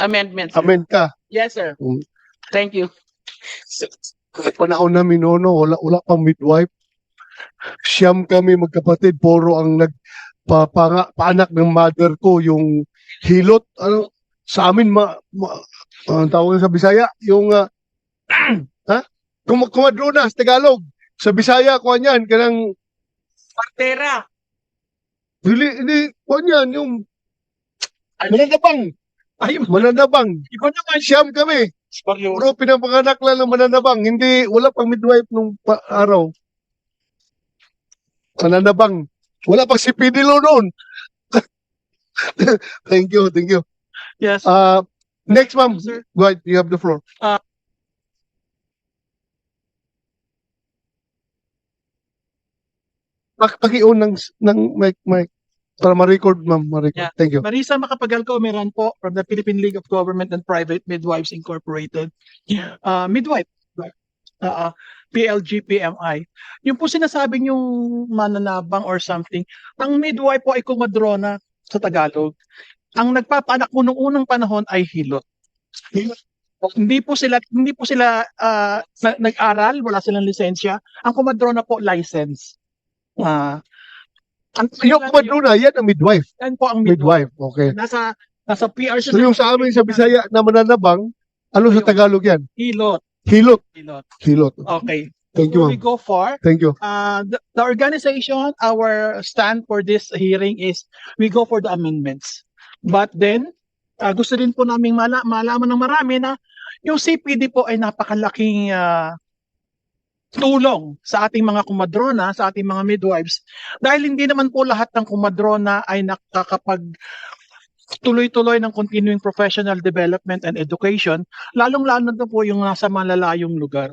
Amendment. sir. Amend ka. Yes, sir. Mm. Thank you. Panahon namin nono, wala, wala pang midwife. Siyam kami magkapatid, puro ang nag pa, paanak ng mother ko, yung hilot, ano, sa amin, ma, ma ang tawag sa Bisaya, yung, ah, ha? Kum kumadrona sa Tagalog. Sa Bisaya, kuha niyan, kanang, Partera. hindi, hindi, kuha niyan, yung, mananabang, Ay, mananabang. iba naman. Siyam kami. Puro pinapanganak lang ng mananabang. Hindi, wala pang midwife nung pa- araw. Mananabang. Wala pang si Pidilo noon. thank you, thank you. Yes. Uh, next, ma'am. Sir. Go ahead, you have the floor. Ah. Pak Paki-on ng, ng mic, mic. Para ma-record, ma'am. Ma-record. Yeah. Thank you. Marisa Makapagal Comeran po from the Philippine League of Government and Private Midwives Incorporated. Uh, midwife. Uh, PLGPMI. Yung po sinasabi yung mananabang or something, ang midwife po ay kumadrona sa Tagalog. Ang nagpapaanak po nung unang panahon ay hilot. Hindi po sila hindi po sila na- nag-aral, wala silang lisensya. Ang kumadrona po license. Ah, ang Yung kumadrona, yan ang midwife. yan po ang midwife. Midwife, okay. Nasa nasa PR So yung sa amin sa Bisaya na mananabang, ano sa Tagalog yan? Hilot. Hilot. Hilot. Hilot. Okay. Thank you, Before we ma'am. go for Thank you. uh, the, the organization, our stand for this hearing is we go for the amendments. But then, uh, gusto din po namin mala malaman ng marami na yung CPD po ay napakalaking uh, tulong sa ating mga kumadrona, sa ating mga midwives. Dahil hindi naman po lahat ng kumadrona ay nakakapag tuloy-tuloy ng continuing professional development and education, lalong-lalo na po yung nasa malalayong lugar.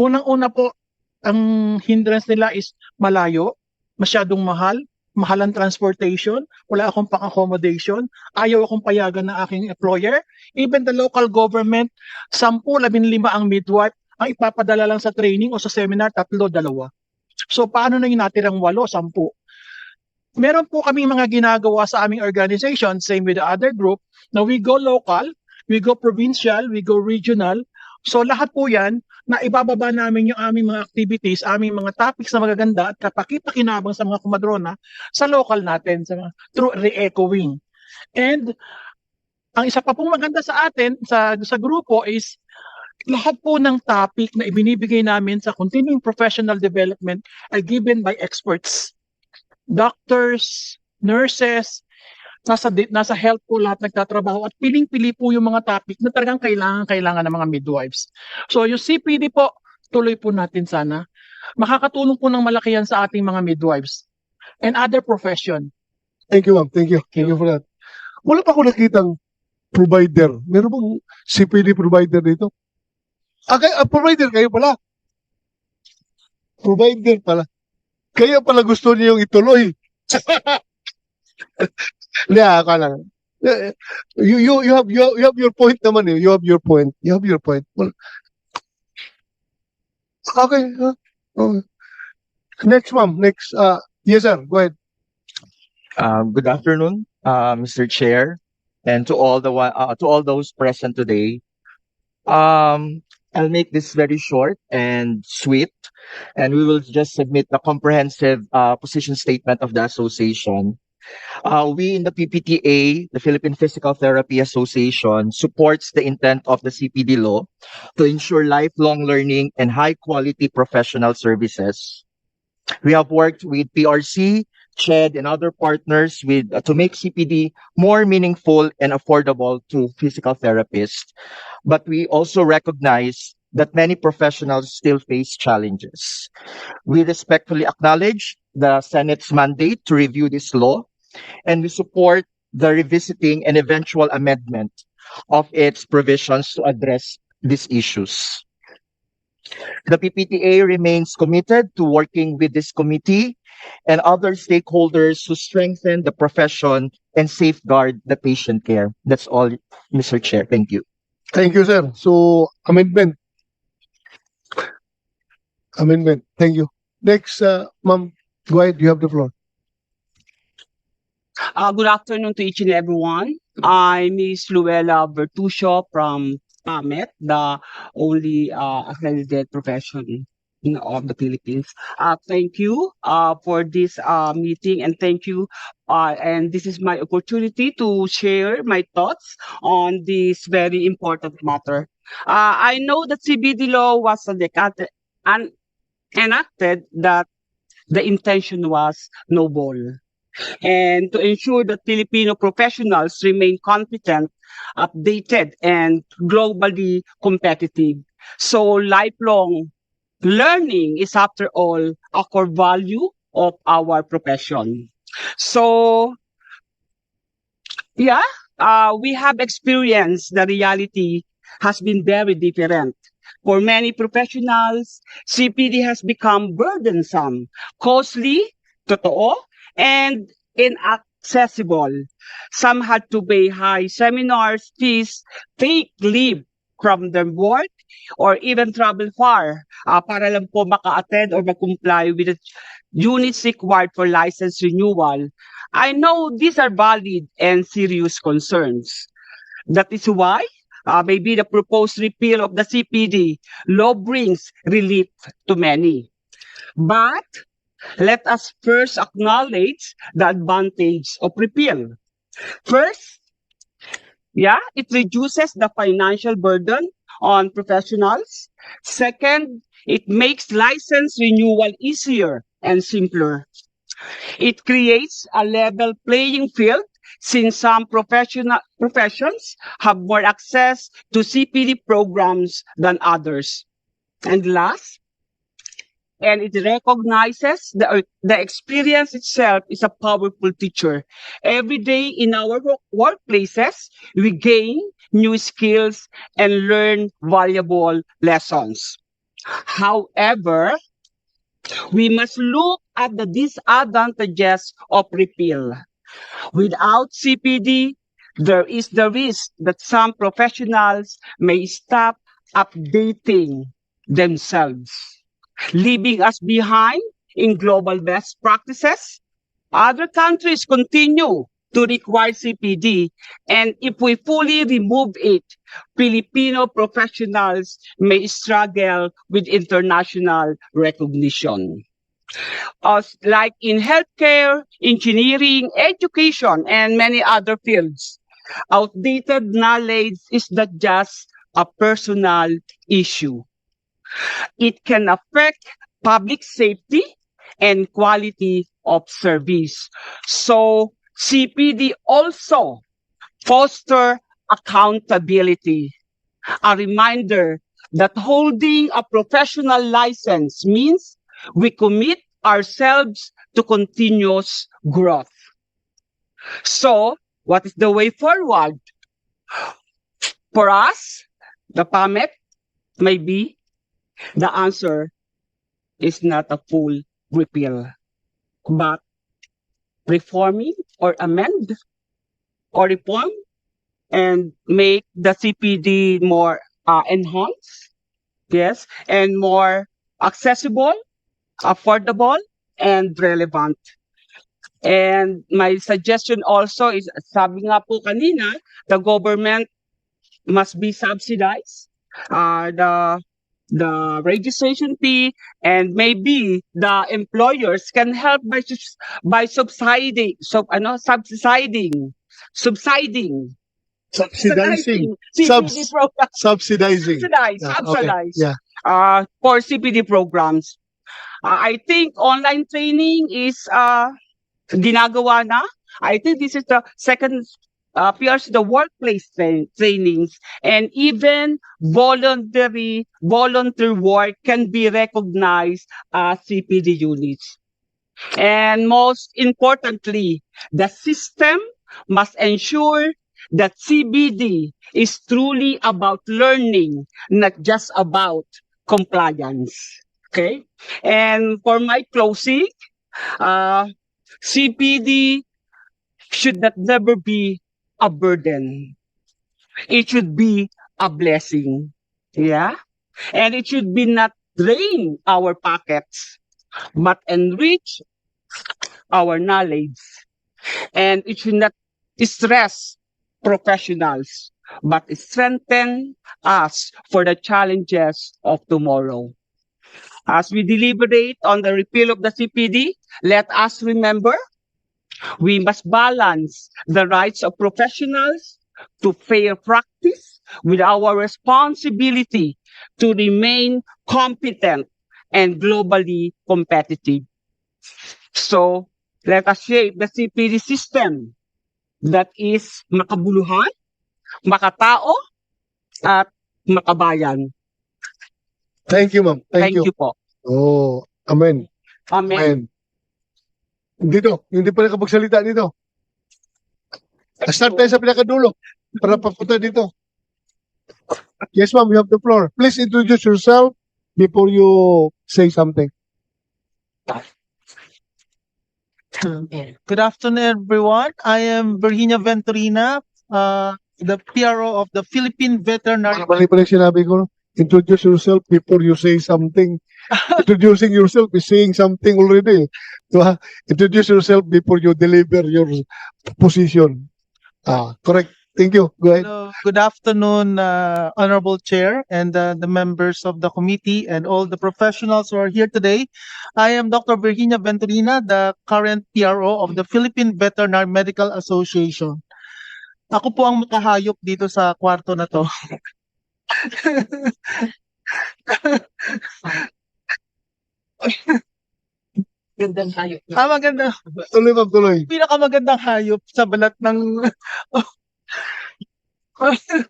Unang-una po, ang hindrance nila is malayo, masyadong mahal, mahal ang transportation, wala akong pang-accommodation, ayaw akong payagan ng aking employer, even the local government, 10, 15 ang midwife, ang ipapadala lang sa training o sa seminar, tatlo, dalawa. So paano na yung natirang walo, sampu? Meron po kaming mga ginagawa sa aming organization, same with the other group, na we go local, we go provincial, we go regional. So lahat po yan, na ibababa namin yung aming mga activities, aming mga topics na magaganda at kapakipakinabang sa mga kumadrona sa local natin, sa mga, through re-echoing. And ang isa pa pong maganda sa atin, sa, sa grupo is lahat po ng topic na ibinibigay namin sa continuing professional development ay given by experts. Doctors, nurses, nasa nasa health po lahat nagtatrabaho at piling-pili po yung mga topic na talagang kailangan kailangan ng mga midwives. So yung CPD po, tuloy po natin sana. Makakatulong po ng malaki yan sa ating mga midwives and other profession. Thank you, ma'am. Thank you. Thank you for that. Wala pa ako nakitang provider. Meron bang CPD provider dito? Ah, kay, ah, provider kayo pala. Provider pala. Kaya pala gusto niyong ituloy. Hindi, ah, ako lang. Eh, You, you, you, have, you, you have your point naman eh. You have your point. You have your point. Well, okay. ah, okay. Next, ma'am. Next. Uh, yes, sir. Go ahead. Um, good afternoon, uh, Mr. Chair, and to all the uh, to all those present today. Um, I'll make this very short and sweet, and we will just submit a comprehensive uh, position statement of the association. Uh, we in the PPTA, the Philippine Physical Therapy Association, supports the intent of the CPD law to ensure lifelong learning and high quality professional services. We have worked with PRC, CHED and other partners with uh, to make CPD more meaningful and affordable to physical therapists. But we also recognize that many professionals still face challenges. We respectfully acknowledge the Senate's mandate to review this law, and we support the revisiting and eventual amendment of its provisions to address these issues. The PPTA remains committed to working with this committee and other stakeholders to strengthen the profession and safeguard the patient care. That's all, Mr. Chair. Thank you. Thank you, sir. So, amendment. Amendment. Thank you. Next, uh, ma'am, go ahead. You have the floor. Uh, good afternoon to each and everyone. I'm Ms. Luella Bertuccio from PAMET, the only uh, accredited profession in- of the Philippines. Uh, thank you uh, for this uh, meeting and thank you. Uh, and this is my opportunity to share my thoughts on this very important matter. Uh, I know that CBD law was an- enacted that the intention was noble and to ensure that Filipino professionals remain competent, updated, and globally competitive. So lifelong learning is after all a core value of our profession. So yeah, uh, we have experienced the reality has been very different. For many professionals, CPD has become burdensome, costly, totoo, and inaccessible. Some had to pay high seminars fees, take leave from their work, or even travel far uh, para lang po maka-attend or mag-comply with the units required for license renewal. I know these are valid and serious concerns. That is why uh, maybe the proposed repeal of the CPD law brings relief to many. But let us first acknowledge the advantage of repeal. First, yeah, it reduces the financial burden on professionals. Second, it makes license renewal easier and simpler. It creates a level playing field since some professional professions have more access to CPD programs than others. And last, and it recognizes the, uh, the experience itself is a powerful teacher. Every day in our workplaces, we gain new skills and learn valuable lessons. However, we must look at the disadvantages of repeal. Without CPD, there is the risk that some professionals may stop updating themselves leaving us behind in global best practices. Other countries continue to require CPD, and if we fully remove it, Filipino professionals may struggle with international recognition. As like in healthcare, engineering, education, and many other fields, outdated knowledge is not just a personal issue it can affect public safety and quality of service. So CPD also foster accountability. A reminder that holding a professional license means we commit ourselves to continuous growth. So, what is the way forward? For us, the PAMET may be the answer is not a full repeal, but reforming or amend or reform and make the CPD more uh, enhanced, yes, and more accessible, affordable, and relevant. And my suggestion also is, sabi nga po kanina, the government must be subsidized. Uh, the the registration fee and maybe the employers can help by by subsiding so ano subsidizing subsiding Subsidizing. CPD Subs- Subsidizing. subsidize Yeah, okay. subsidize Yeah. uh for CPD programs Uh, I think online training is uh ginagawa na I think this is the second uh, PRC, the workplace tra- trainings, and even voluntary volunteer work can be recognized as CPD units. And most importantly, the system must ensure that CBD is truly about learning, not just about compliance. Okay? And for my closing, uh, CPD should not never be a burden. It should be a blessing. Yeah? And it should be not drain our pockets, but enrich our knowledge And it should not stress professionals, but strengthen us for the challenges of tomorrow. As we deliberate on the repeal of the CPD, let us remember we must balance the rights of professionals to fair practice with our responsibility to remain competent and globally competitive. So, let us shape the CPD system that is makabuluhan, makatao, at makabayan. Thank you, ma'am. Thank, Thank you. you po. Oh, amen. Amen. Amen. Dito, hindi pa nakapagsalita dito. Start tayo sa pinakadulo para papunta dito. Yes, ma'am, you have the floor. Please introduce yourself before you say something. Good afternoon, everyone. I am Virginia Venturina, uh, the PRO of the Philippine Veterinary. Pa rin sinabi ko. Introduce yourself before you say something. Introducing yourself is saying something already. Diba? Introduce yourself before you deliver your position. Ah, correct. Thank you. Go ahead. Hello, good afternoon, uh, Honorable Chair and uh, the members of the committee and all the professionals who are here today. I am Dr. Virginia Venturina, the current PRO of the Philippine Veterinary Medical Association. Ako po ang makahayop dito sa kwarto na to. Gandang hayop. Ah, maganda. Tuloy, ma'am, tuloy. pinakamagandang hayop sa balat ng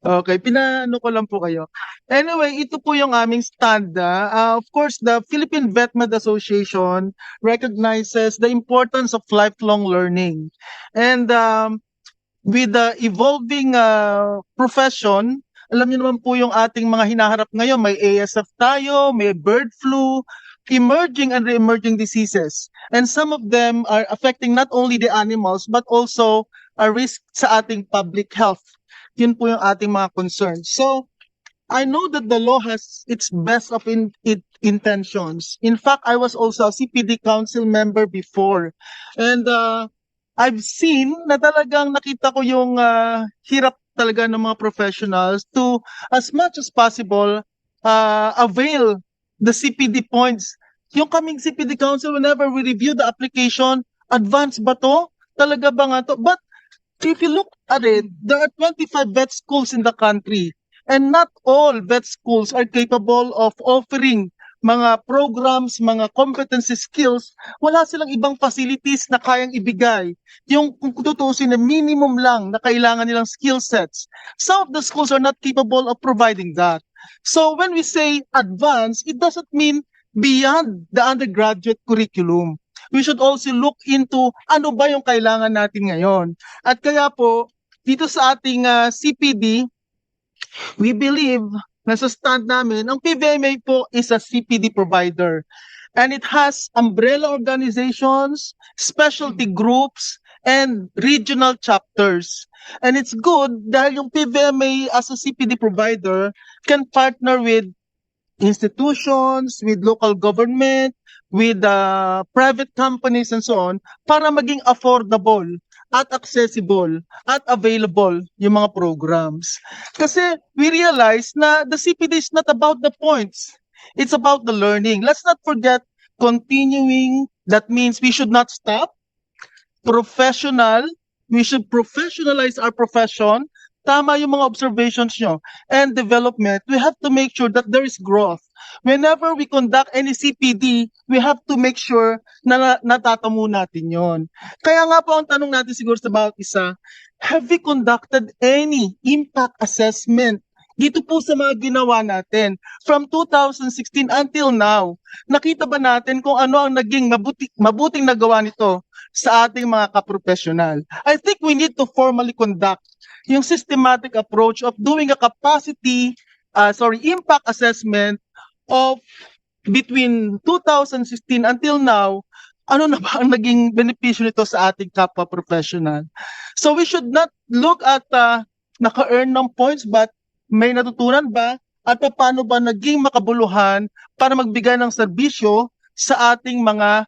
Okay, pinaano ko lang po kayo. Anyway, ito po yung aming stand. ah. Ah, of course, the Philippine VetMed Association recognizes the importance of lifelong learning. And um, with the evolving uh, profession, alam niyo naman po yung ating mga hinaharap ngayon, may ASF tayo, may bird flu, emerging and re-emerging diseases. And some of them are affecting not only the animals but also a risk sa ating public health. Yun po yung ating mga concerns. So, I know that the law has its best of in, it intentions. In fact, I was also a CPD council member before. And uh, I've seen na talagang nakita ko yung uh, hirap talaga ng mga professionals to as much as possible uh, avail the CPD points. Yung kaming CPD council, whenever we review the application, advance ba to? Talaga ba nga to? But if you look at it, there are 25 vet schools in the country. And not all vet schools are capable of offering mga programs, mga competency skills. Wala silang ibang facilities na kayang ibigay. Yung kung tutuusin na minimum lang na kailangan nilang skill sets. Some of the schools are not capable of providing that. So when we say advanced, it doesn't mean beyond the undergraduate curriculum. We should also look into ano ba yung kailangan natin ngayon. At kaya po, dito sa ating ah, CPD, we believe na sa stand namin, ang PVMA po is a CPD provider. And it has umbrella organizations, specialty groups, and regional chapters. And it's good dahil yung PVMA as a CPD provider can partner with institutions, with local government, with uh, private companies and so on para maging affordable at accessible at available yung mga programs. Kasi we realize na the CPD is not about the points. It's about the learning. Let's not forget continuing. That means we should not stop. Professional. We should professionalize our profession. Tama yung mga observations nyo. And development, we have to make sure that there is growth. Whenever we conduct any CPD, we have to make sure na na- natatamo natin yon. Kaya nga po ang tanong natin siguro sa bawat isa, have we conducted any impact assessment dito po sa mga ginawa natin from 2016 until now? Nakita ba natin kung ano ang naging mabuti, mabuting nagawa nito sa ating mga kaprofesional? I think we need to formally conduct yung systematic approach of doing a capacity, uh, sorry, impact assessment of between 2016 until now, ano na ba ang naging benepisyo nito sa ating kapwa professional? So we should not look at uh, naka-earn ng points but may natutunan ba at paano ba naging makabuluhan para magbigay ng serbisyo sa ating mga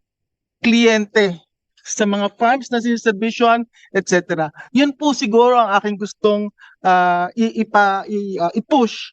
kliyente. sa mga farms na subdivision, etc. Yun po siguro ang aking gustong i- ipa, i- ah, i-push